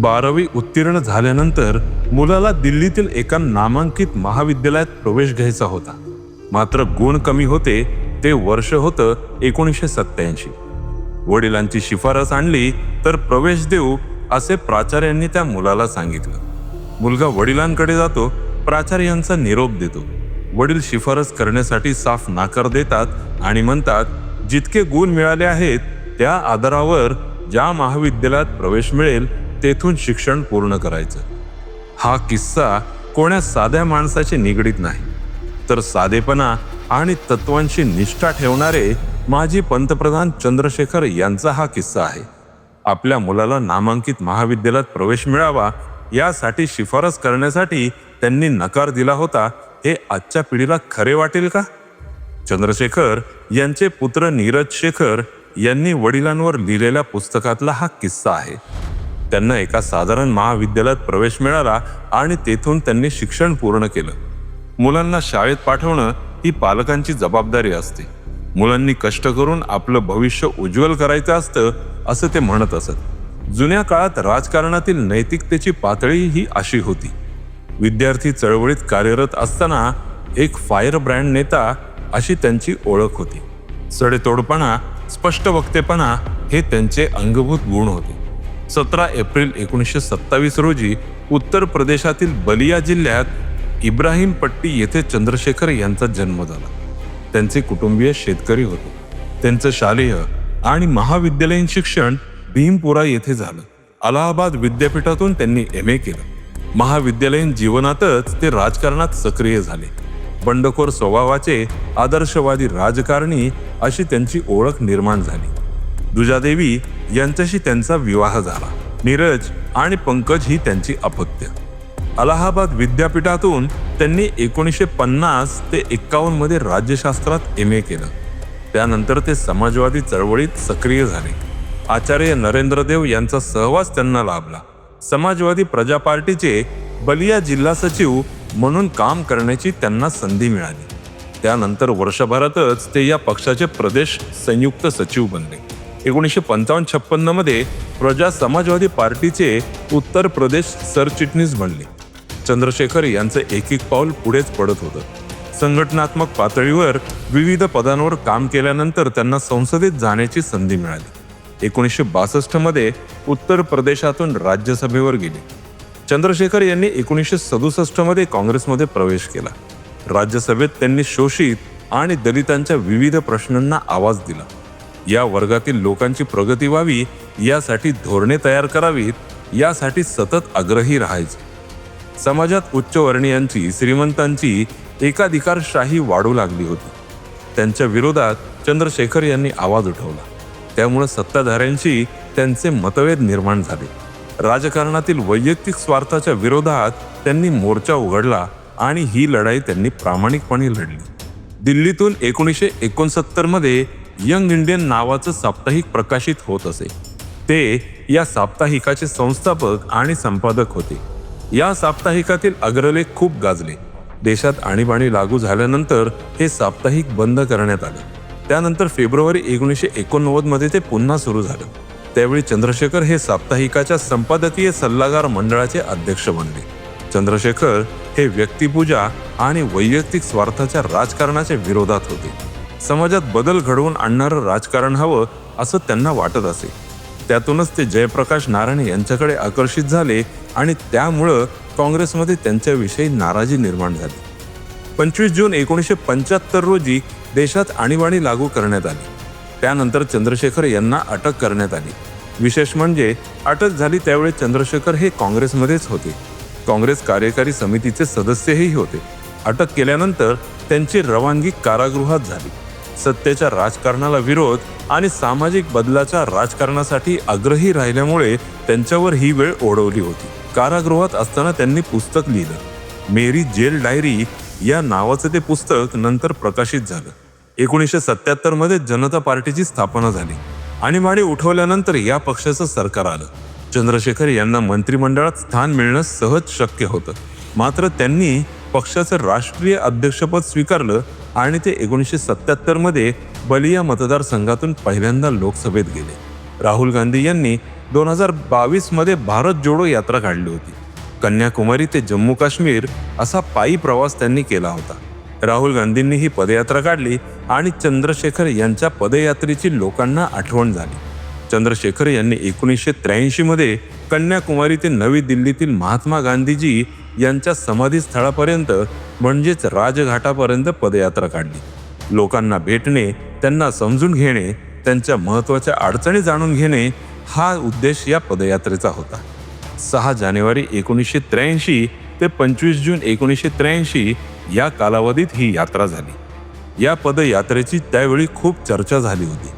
बारावी उत्तीर्ण झाल्यानंतर मुलाला दिल्लीतील एका नामांकित महाविद्यालयात प्रवेश घ्यायचा होता. मात्र गुण कमी होते ते वर्ष होतं एकोणीसशे सत्त्याऐंशी. वडिलांची शिफारस आणली तर प्रवेश देऊ असे प्राचार्यांनी त्या मुलाला सांगितलं. मुलगा वडिलांकडे जातो प्राचार्यांचा निरोप देतो. वडील शिफारस करण्यासाठी साफ नाकार देतात आणि म्हणतात जितके गुण मिळाले आहेत त्या आधारावर ज्या महाविद्यालयात प्रवेश मिळेल तेथून शिक्षण पूर्ण करायचं. हा किस्सा कोण्या साध्या माणसाशी निगडीत नाही. तर साधेपणा आणि तत्वांशी निष्ठा ठेवणारे माजी पंतप्रधान चंद्रशेखर यांचा हा किस्सा आहे. आपल्या मुलाला नामांकित महाविद्यालयात प्रवेश मिळावा यासाठी शिफारस करण्यासाठी त्यांनी नकार दिला होता हे आजच्या पिढीला खरे वाटेल का? चंद्रशेखर यांचे पुत्र नीरज शेखर यांनी वडिलांवर लिहिलेल्या पुस्तकातला हा किस्सा आहे. त्यांना एका साधारण महाविद्यालयात प्रवेश मिळाला आणि तेथून त्यांनी शिक्षण पूर्ण केलं. मुलांना शाळेत पाठवणं ही पालकांची जबाबदारी असते. मुलांनी कष्ट करून आपलं भविष्य उज्ज्वल करायचं असतं असं ते म्हणत असत. जुन्या काळात राजकारणातील नैतिकतेची पातळी ही अशी होती. विद्यार्थी चळवळीत कार्यरत असताना एक फायर ब्रँड नेता अशी त्यांची ओळख होती. सडेतोडपणा स्पष्ट वक्तेपणा हे त्यांचे अंगभूत गुण होते. सतरा एप्रिल एकोणीसशे सत्तावीस रोजी उत्तर प्रदेशातील बलिया जिल्ह्यात इब्राहिम पट्टी येथे चंद्रशेखर यांचा जन्म झाला. त्यांचे कुटुंबीय शेतकरी होते. त्यांचं शालेय आणि महाविद्यालयीन शिक्षण भीमपुरा येथे झालं. अलाहाबाद विद्यापीठातून त्यांनी एम ए केलं. महाविद्यालयीन जीवनातच ते राजकारणात सक्रिय झाले. बंडखोर स्वभावाचे आदर्शवादी राजकारणी अशी त्यांची ओळख निर्माण झाली. दुजादेवी यांच्याशी त्यांचा विवाह झाला. नीरज आणि पंकज ही त्यांची अपत्य. अलाहाबाद विद्यापीठातून त्यांनी एकोणीसशे पन्नास ते एक्कावन्नमध्ये राज्यशास्त्रात एम ए केलं. त्यानंतर ते समाजवादी चळवळीत सक्रिय झाले. आचार्य नरेंद्रदेव यांचा सहवास त्यांना लाभला. समाजवादी प्रजा पार्टीचे बलिया जिल्हा सचिव म्हणून काम करण्याची त्यांना संधी मिळाली. त्यानंतर वर्षभरातच ते या पक्षाचे प्रदेश संयुक्त सचिव बनले. एकोणीसशे पंचावन्न छप्पन्नमध्ये प्रजा समाजवादी पार्टीचे उत्तर प्रदेश सरचिटणीस बनले. चंद्रशेखर यांचं एक एक पाऊल पुढेच पडत होतं. संघटनात्मक पातळीवर विविध पदांवर काम केल्यानंतर त्यांना संसदेत जाण्याची संधी मिळाली. एकोणीसशे बासष्टमध्ये उत्तर प्रदेशातून राज्यसभेवर गेले. चंद्रशेखर यांनी एकोणीसशे सदुसष्टमध्ये काँग्रेसमध्ये प्रवेश केला. राज्यसभेत त्यांनी शोषित आणि दलितांच्या विविध प्रश्नांना आवाज दिला. या वर्गातील लोकांची प्रगती व्हावी यासाठी धोरणे तयार करावीत यासाठी सतत आग्रही राहायचे. समाजात उच्चवर्णीयांची श्रीमंतांची एकाधिकारशाही वाढू लागली होती. त्यांच्या विरोधात चंद्रशेखर यांनी आवाज उठवला. त्यामुळे सत्ताधाऱ्यांशी त्यांचे मतभेद निर्माण झाले. राजकारणातील वैयक्तिक स्वार्थाच्या विरोधात त्यांनी मोर्चा उघडला आणि ही लढाई त्यांनी प्रामाणिकपणे लढली. दिल्लीतून एकोणीसशे एकोणसत्तरमध्ये यंग इंडियन नावाचं साप्ताहिक प्रकाशित होत असे. ते या साप्ताहिकाचे संस्थापक आणि संपादक होते. या साप्ताहिकातील अग्रलेख खूप गाजले. देशात आणीबाणी लागू झाल्यानंतर हे साप्ताहिक बंद करण्यात आले. त्यानंतर फेब्रुवारी एकोणीसशे एकोणनव्वदमध्ये ते पुन्हा सुरू झालं. त्यावेळी चंद्रशेखर हे साप्ताहिकाच्या संपादकीय सल्लागार मंडळाचे अध्यक्ष बनले. चंद्रशेखर हे व्यक्तिपूजा आणि वैयक्तिक स्वार्थाच्या राजकारणाच्या विरोधात होते. समाजात बदल घडवून आणणारं राजकारण हवं असं त्यांना वाटत असे. त्यातूनच ते जयप्रकाश नारायण यांच्याकडे आकर्षित झाले आणि त्यामुळं काँग्रेसमध्ये त्यांच्याविषयी नाराजी निर्माण झाली. पंचवीस जून एकोणीसशे पंच्याहत्तर रोजी देशात आणीबाणी लागू करण्यात आली. त्यानंतर चंद्रशेखर यांना अटक करण्यात आली. विशेष म्हणजे अटक झाली त्यावेळी चंद्रशेखर हे काँग्रेसमध्येच होते. काँग्रेस कार्यकारी समितीचे सदस्यही होते. अटक केल्यानंतर त्यांची रवानगी कारागृहात झाली. सत्तेच्या राजकारणाला विरोध आणि सामाजिक बदलाच्या राजकारणासाठी आग्रही राहिल्यामुळे त्यांच्यावर ही वेळ ओढवली होती. कारागृहात असताना त्यांनी पुस्तक लिहिलं. मेरी जेल डायरी या नावाचं ते पुस्तक नंतर प्रकाशित झालं. एकोणीसशे सत्याहत्तरमध्ये जनता पार्टीची स्थापना झाली आणीबाणी उठवल्यानंतर या पक्षाचं सरकार आलं. चंद्रशेखर यांना मंत्रिमंडळात स्थान मिळणं सहज शक्य होतं. मात्र त्यांनी पक्षाचं राष्ट्रीय अध्यक्षपद स्वीकारलं आणि ते एकोणीसशे सत्त्याहत्तरमध्ये बलिया मतदारसंघातून पहिल्यांदा लोकसभेत गेले. राहुल गांधी यांनी दोन हजार बावीसमध्ये भारत जोडो यात्रा काढली होती. कन्याकुमारी ते जम्मू काश्मीर असा पायी प्रवास त्यांनी केला होता. राहुल गांधींनी ही पदयात्रा काढली आणि चंद्रशेखर यांच्या पदयात्रेची लोकांना आठवण झाली. चंद्रशेखर यांनी एकोणीसशे त्र्याऐंशीमध्ये कन्याकुमारी ते नवी दिल्लीतील महात्मा गांधीजी यांच्या समाधीस्थळापर्यंत म्हणजेच राजघाटापर्यंत पदयात्रा काढली. लोकांना भेटणे त्यांना समजून घेणे त्यांच्या महत्त्वाच्या अडचणी जाणून घेणे हा उद्देश या पदयात्रेचा होता. सहा जानेवारी एकोणीसशे त्र्याऐंशी ते पंचवीस जून एकोणीसशे त्र्याऐंशी या कालावधीत ही यात्रा झाली. या पदयात्रेची त्यावेळी खूप चर्चा झाली होती.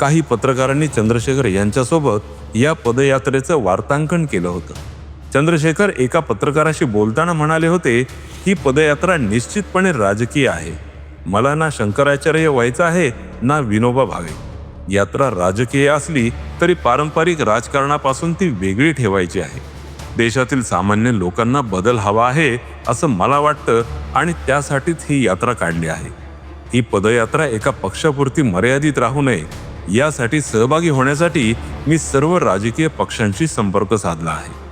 काही पत्रकारांनी चंद्रशेखर यांच्यासोबत या पदयात्रेचं वार्तांकन केलं होतं. चंद्रशेखर एका पत्रकाराशी बोलताना म्हणाले होते ही पदयात्रा निश्चितपणे राजकीय आहे. मला ना शंकराचार्य व्हायचं आहे ना विनोबा भावे. यात्रा राजकीय असली तरी पारंपरिक राजकारणापासून ती वेगळी ठेवायची आहे. देशातील सामान्य लोकांना बदल हवा आहे असं मला वाटतं आणि त्यासाठीच ही यात्रा काढली आहे. ही पदयात्रा एका पक्षापुरती मर्यादित राहू नये यासाठी सहभागी होण्यासाठी मी सर्व राजकीय पक्षांशी संपर्क साधला आहे.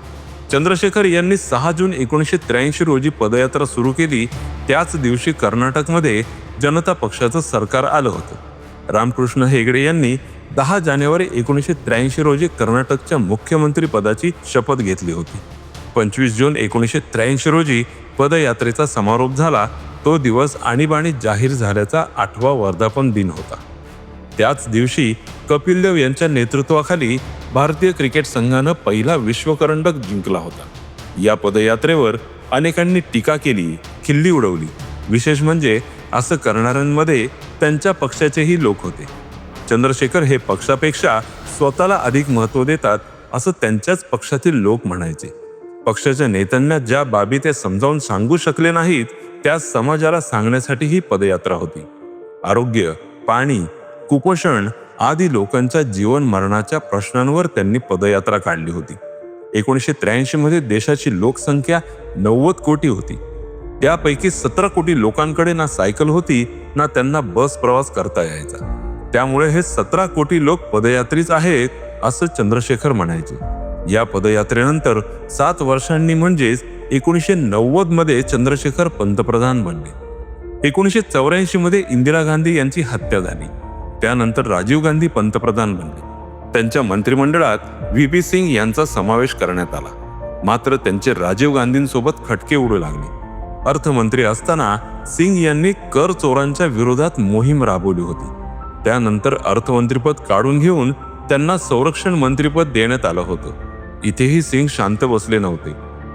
चंद्रशेखर यांनी सहा जून एकोणीसशे त्र्याऐंशी रोजी पदयात्रा सुरू केली. त्याच दिवशी कर्नाटकमध्ये जनता पक्षाचं सरकार आलं होतं. रामकृष्ण हेगडे यांनी दहा जानेवारी एकोणीसशे त्र्याऐंशी रोजी कर्नाटकच्या मुख्यमंत्री पदाची शपथ घेतली होती. पंचवीस जून एकोणीसशे त्र्याऐंशी रोजी पदयात्रेचा समारोप झाला. तो दिवस आणीबाणी जाहीर झाल्याचा आठवा वर्धापन दिन होता. त्याच दिवशी कपिल देव यांच्या नेतृत्वाखाली भारतीय क्रिकेट संघानं पहिला विश्वकरंडक जिंकला होता. या पदयात्रेवर अनेकांनी टीका केली खिल्ली उडवली. विशेष म्हणजे असं करणाऱ्यांमध्ये त्यांच्या पक्षाचेही लोक होते. चंद्रशेखर हे पक्षापेक्षा स्वतःला अधिक महत्त्व देतात असं त्यांच्याच पक्षातील लोक म्हणायचे. पक्षाच्या नेत्यांना ज्या बाबी ते समजावून सांगू शकले नाहीत त्या समाजाला सांगण्यासाठी ही पदयात्रा होती. आरोग्य पाणी कुपोषण आदी लोकांच्या जीवन मरणाच्या प्रश्नांवर त्यांनी पदयात्रा काढली होती. एकोणीसशे त्र्याऐंशी मध्ये देशाची लोकसंख्या नव्वद कोटी होती. त्यापैकी सतरा कोटी लोकांकडे ना सायकल होती ना त्यांना बस प्रवास करता यायचा. त्यामुळे हे सतरा कोटी लोक पदयात्रीच आहेत असं चंद्रशेखर म्हणायचे. या पदयात्रेनंतर सात वर्षांनी म्हणजेच एकोणीसशे नव्वदमध्ये चंद्रशेखर पंतप्रधान बनले. एकोणीसशे चौऱ्याऐंशी मध्ये इंदिरा गांधी यांची हत्या झाली. त्यानंतर राजीव गांधी पंतप्रधान बनले. त्यांच्या मंत्रिमंडळात व्ही पी सिंग यांचा समावेश करण्यात आला. मात्र त्यांचे राजीव गांधींसोबत खटके उडू लागले. अर्थमंत्री असताना सिंग यांनी कर चोरांच्या विरोधात मोहीम राबवली होती. त्यानंतर अर्थमंत्रीपद काढून घेऊन त्यांना संरक्षण मंत्रीपद देण्यात आलं होतं. इथेही सिंग शांत बसले नव्हते.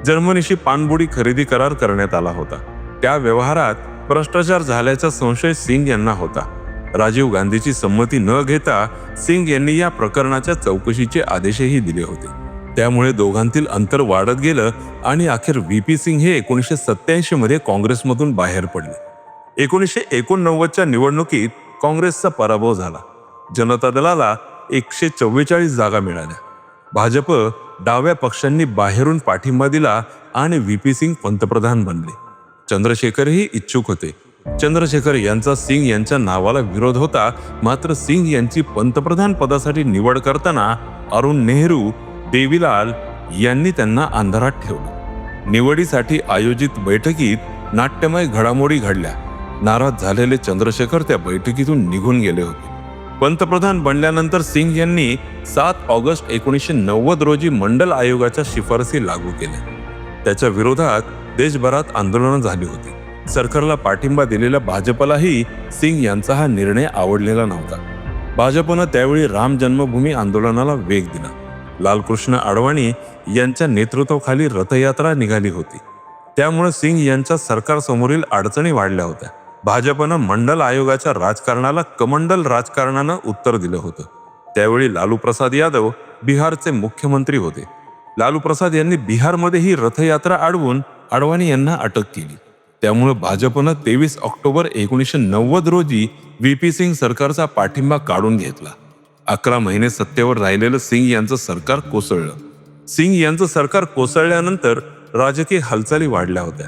जर्मनीशी पाणबुडी खरेदी करार करण्यात आला होता. त्या व्यवहारात भ्रष्टाचार झाल्याचा संशय सिंग यांना होता. राजीव गांधीची संमती न घेता सिंग यांनी या प्रकरणाच्या चौकशीचे आदेशही दिले होते. त्यामुळे दोघांतील अंतर वाढत गेलं आणि अखेर व्ही पी सिंग हे एकोणीसशे सत्याऐंशी मध्ये काँग्रेसमधून बाहेर पडले. एकोणीसशे एकोणनव्वदच्या निवडणुकीत काँग्रेसचा पराभव झाला. जनता दलाला एकशे चव्वेचाळीस जागा मिळाल्या. भाजप डाव्या पक्षांनी बाहेरून पाठिंबा दिला आणि व्ही पी सिंग पंतप्रधान बनले. चंद्रशेखरही इच्छुक होते. चंद्रशेखर यांचा सिंग यांच्या नावाला विरोध होता. मात्र सिंग यांची पंतप्रधान पदासाठी निवड करताना अरुण नेहरू देवीलाल यांनी त्यांना अंधारात ठेवलं. निवडीसाठी आयोजित बैठकीत नाट्यमय घडामोडी घडल्या. नाराज झालेले चंद्रशेखर त्या बैठकीतून निघून गेले होते. पंतप्रधान बनल्यानंतर सिंग यांनी सात ऑगस्ट एकोणीसशे नव्वद रोजी मंडल आयोगाच्या शिफारसी लागू केल्या. त्याच्या विरोधात देशभरात आंदोलनं झाली होती. सरकारला पाठिंबा दिलेल्या भाजपलाही सिंग यांचा हा निर्णय आवडलेला नव्हता. भाजपनं त्यावेळी राम जन्मभूमी आंदोलनाला वेग दिला. लालकृष्ण अडवाणी यांच्या नेतृत्वाखाली रथयात्रा निघाली होती. त्यामुळे सिंग यांच्या सरकारसमोरील अडचणी वाढल्या होत्या. भाजपनं मंडल आयोगाच्या राजकारणाला कमंडल राजकारणानं उत्तर दिलं होतं. त्यावेळी लालू प्रसाद यादव बिहारचे मुख्यमंत्री होते. लालू प्रसाद यांनी बिहारमध्ये ही रथयात्रा अडवून अडवाणी यांना अटक केली. त्यामुळे भाजपनं तेवीस ऑक्टोबर एकोणीसशे नव्वद रोजी व्ही पी सिंग सरकारचा पाठिंबा काढून घेतला. अकरा महिने सत्तेवर राहिलेलं सिंग यांचं सरकार कोसळलं. सिंग यांचं सरकार कोसळल्यानंतर राजकीय हालचाली वाढल्या होत्या.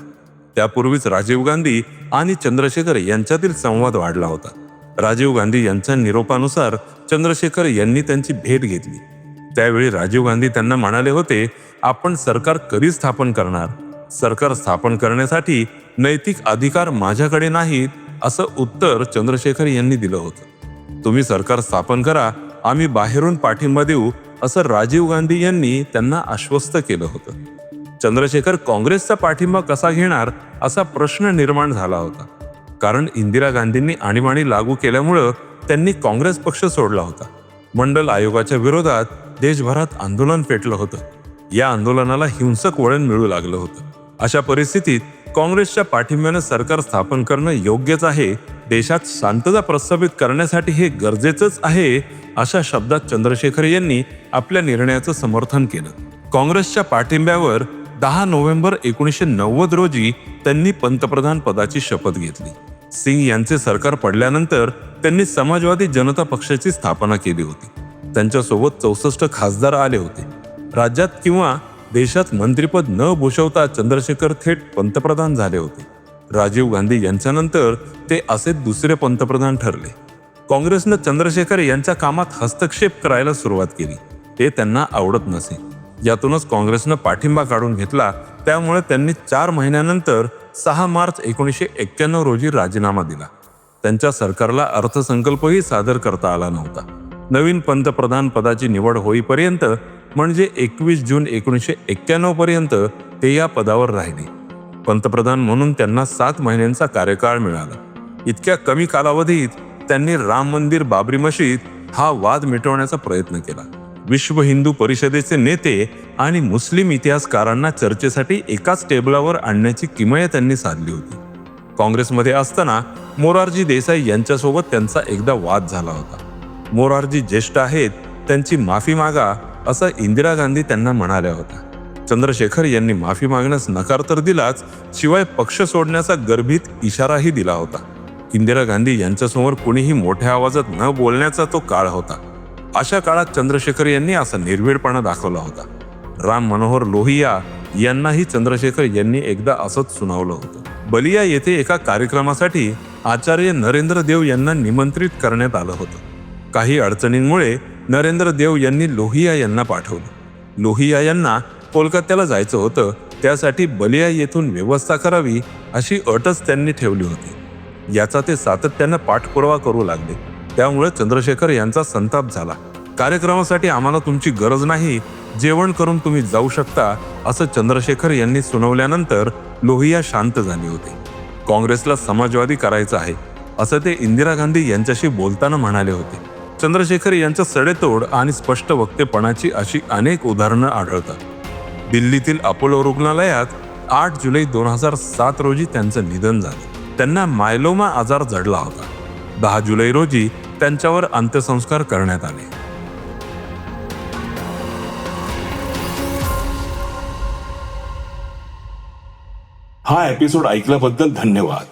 त्यापूर्वीच राजीव गांधी आणि चंद्रशेखर यांच्यातील संवाद वाढला होता. राजीव गांधी यांच्या निरोपानुसार चंद्रशेखर यांनी त्यांची भेट घेतली. त्यावेळी राजीव गांधी त्यांना म्हणाले होते आपण सरकार कधी स्थापन करणार? सरकार स्थापन करण्यासाठी नैतिक अधिकार माझ्याकडे नाहीत असं उत्तर चंद्रशेखर यांनी दिलं होतं. तुम्ही सरकार स्थापन करा आम्ही बाहेरून पाठिंबा देऊ असं राजीव गांधी यांनी त्यांना आश्वस्त केलं होतं. चंद्रशेखर काँग्रेसचा पाठिंबा कसा घेणार असा प्रश्न निर्माण झाला होता. कारण इंदिरा गांधींनी आणीबाणी लागू केल्यामुळं त्यांनी काँग्रेस पक्ष सोडला होता. मंडल आयोगाच्या विरोधात देशभरात आंदोलन पेटलं होतं. या आंदोलनाला हिंसक वळण मिळू लागलं होतं. अशा परिस्थितीत काँग्रेसच्या पाठिंब्यानं सरकार स्थापन करणं योग्यच आहे देशात शांतता प्रस्थापित करण्यासाठी हे गरजेचंच आहे अशा शब्दात चंद्रशेखर यांनी आपल्या निर्णयाचं समर्थन केलं. काँग्रेसच्या पाठिंब्यावर दहा नोव्हेंबर एकोणीसशे नव्वद रोजी त्यांनी पंतप्रधान पदाची शपथ घेतली. सिंग यांचे सरकार पडल्यानंतर त्यांनी समाजवादी जनता पक्षाची स्थापना केली होती. त्यांच्यासोबत चौसष्ट खासदार आले होते. राज्यात किंवा देशात मंत्रिपद न भूषवता चंद्रशेखर थेट पंतप्रधान झाले होते. राजीव गांधी यांच्यानंतर ते असे दुसरे पंतप्रधान ठरले. काँग्रेसनं चंद्रशेखर यांच्या कामात हस्तक्षेप करायला सुरुवात केली. ते त्यांना आवडत नसे. यातूनच काँग्रेसनं पाठिंबा काढून घेतला. त्यामुळे त्यांनी चार महिन्यानंतर सहा मार्च एकोणीसशे एक्क्याण्णव रोजी राजीनामा दिला. त्यांच्या सरकारला अर्थसंकल्पही सादर करता आला नव्हता. नवीन पंतप्रधान पदाची निवड होईपर्यंत म्हणजे एकवीस जून एकोणीसशे एक्क्याण्णव पर्यंत ते या पदावर राहिले. पंतप्रधान म्हणून त्यांना सात महिन्यांचा कार्यकाळ मिळाला. इतक्या कमी कालावधीत त्यांनी राम मंदिर बाबरी मशीद हा वाद मिटवण्याचा प्रयत्न केला. विश्व हिंदू परिषदेचे नेते आणि मुस्लिम इतिहासकारांना चर्चेसाठी एकाच टेबलावर आणण्याची किमया त्यांनी साधली होती. काँग्रेसमध्ये असताना मोरारजी देसाई यांच्यासोबत त्यांचा एकदा वाद झाला होता. मोरारजी ज्येष्ठ आहेत त्यांची माफी मागा असं इंदिरा गांधी त्यांना म्हणाल्या होत्या. चंद्रशेखर यांनी माफी मागण्यास नकार तर दिलाच शिवाय पक्ष सोडण्याचा गर्भित इशाराही दिला होता. इंदिरा गांधी यांच्यासमोर कुणीही मोठ्या आवाजात न बोलण्याचा तो काळ होता. अशा काळात चंद्रशेखर यांनी असा निर्भीडपणा दाखवला होता. राम मनोहर लोहिया यांनाही चंद्रशेखर यांनी एकदा असंच सुनावलं होतं. बलिया येथे एका कार्यक्रमासाठी आचार्य नरेंद्र देव यांना निमंत्रित करण्यात आलं होतं. काही अडचणींमुळे नरेंद्र देव यांनी लोहिया यांना पाठवलं. लोहिया यांना कोलकात्याला जायचं होतं त्यासाठी बलिया येथून व्यवस्था करावी अशी अटच त्यांनी ठेवली होती. याचा ते सातत्यानं पाठपुरावा करू लागले. त्यामुळे चंद्रशेखर यांचा संताप झाला. कार्यक्रमासाठी आम्हाला तुमची गरज नाही जेवण करून तुम्ही जाऊ शकता असं चंद्रशेखर यांनी सुनावल्यानंतर लोहिया शांत झाले होते. काँग्रेसला समाजवादी करायचं आहे असं ते इंदिरा गांधी यांच्याशी बोलताना म्हणाले होते. चंद्रशेखर यांच्या सडेतोड आणि स्पष्ट वक्तेपणाची अशी अनेक उदाहरणं आढळतात. दिल्लीतील अपोलो रुग्णालयात आठ जुलै दोन हजार सात रोजी त्यांचं निधन झालं. त्यांना मायलोमा आजार जडला होता. दहा जुलै रोजी त्यांच्यावर अंत्यसंस्कार करण्यात आले. हा एपिसोड ऐकल्याबद्दल धन्यवाद.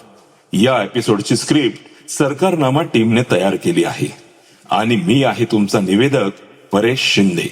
या एपिसोडची स्क्रिप्ट सरकारनामा टीमने तयार केली आहे. आणि मी आहे तुमचा निवेदक परेश शिंदे.